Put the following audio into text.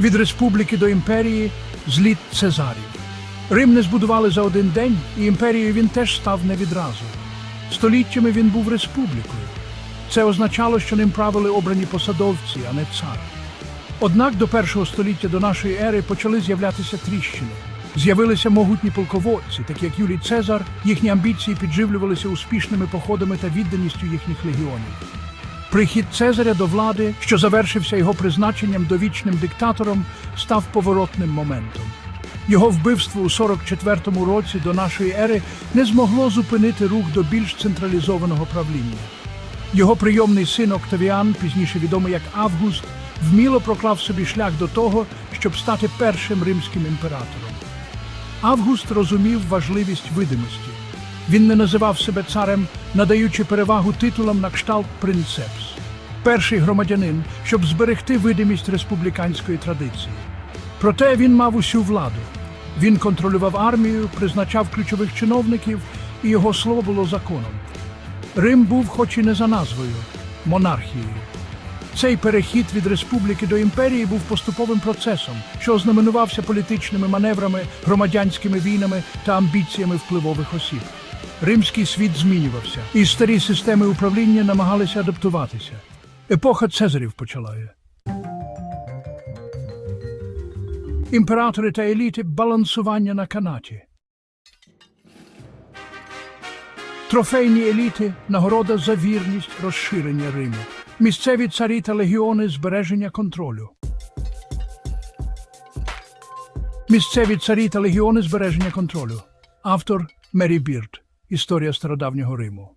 Від республіки до імперії зліт Цезарів. Рим не збудували за один день, і імперією він теж став не відразу. Століттями він був республікою. Це означало, що ним правили обрані посадовці, а не цар. Однак до першого століття до нашої ери почали з'являтися тріщини. З'явилися могутні полководці, такі як Юлій Цезар, їхні амбіції підживлювалися успішними походами та відданістю їхніх легіонів. Прихід Цезаря до влади, що завершився його призначенням довічним диктатором, став поворотним моментом. Його вбивство у 44-му році до нашої ери не змогло зупинити рух до більш централізованого правління. Його прийомний син Октавіан, пізніше відомий як Август, вміло проклав собі шлях до того, щоб стати першим римським імператором. Август розумів важливість видимості. Він не називав себе царем, надаючи перевагу титулам на кшталт принцепс. Перший громадянин, щоб зберегти видимість республіканської традиції. Проте він мав усю владу. Він контролював армію, призначав ключових чиновників, і його слово було законом. Рим був, хоч і не за назвою, монархією. Цей перехід від республіки до імперії був поступовим процесом, що ознаменувався політичними маневрами, громадянськими війнами та амбіціями впливових осіб. Римський світ змінювався, і старі системи управління намагалися адаптуватися. Епоха Цезарів почала. Імператори та еліти балансування на канаті. Трофейні еліти нагорода за вірність розширення Риму. Місцеві царі та легіони збереження контролю. Місцеві царі та легіони збереження контролю. Автор Мері Бірд. Історія стародавнього Риму.